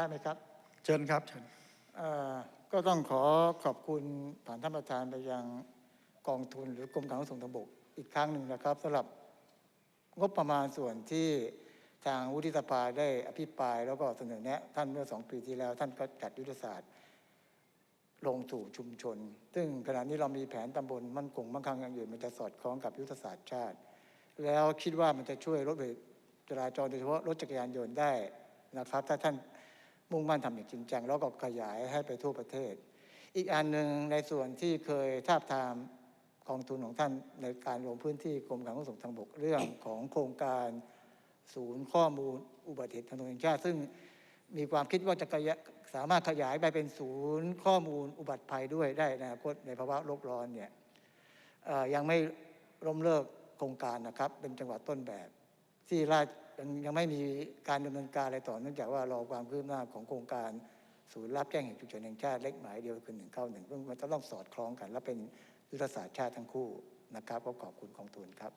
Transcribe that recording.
ได้ไหมครับเชิญครับเชิญเอ่อก็ต้องขอขอบคุณผ่านท่านประธานไปยังกองทุนหรือกรมการขนส่งทางบกอีกครั้งหนึ่งนะครับสำหรับงบประมาณส่วนที่ทางวุฒิสภาได้อภิปราย แล้วก็เสนอแนะท่านเมื่อสองปีที่แล้ว ท่านก็จัดยุทธศาสตร์ ลงสู่ชุมชน ซึ่งขณะนี้เรามีแผนตำบลมั่นคงมั่งคั่งอย่างอื่นมันจะสอดคล้องกับยุทธศาสตร์ชาติ แล้วคิดว่ามันจะช่วยลดเหตุจราจรโดยเฉพาะรถจักรยานยนต์ได้นะครับ ถ้าท่าน มุ่งมั่นทำอย่างจริงจังแล้วก็ขยายให้ไปทั่วประเทศ อีกอันหนึ่งในส่วนที่เคยทาบทามกองทุนของท่านในการลงพื้นที่กรมการขนส่งทางบกเรื่องของโครงการศูนย์ข้อมูลอุบัติเหตุทางถนนแห่งชาติ ซึ่งมีความคิดว่าจะขยะสามารถขยายไปเป็นศูนย์ข้อมูลอุบัติภัยด้วยได้ในอนาคตในภาวะโลกร้อนเนี่ยยังไม่ล้มเลิกโครงการนะครับเป็นจังหวัดต้นแบบ ที่ราชยังยังไม่มีการดำเนินการอะไรต่อเนื่องจากว่ารอความคืบหน้าของโครงการศูนย์รับแจ้งเหตุฉุกเฉินแห่งชาติเล็กหมายเดียวคือหนึ่งเข้าหนึ่งซึ่งมันจะต้องสอดคล้องกัน และเป็นยุทธศาสตร์ชาติทั้งคู่นะครับก็ขอบคุณของทุนครับ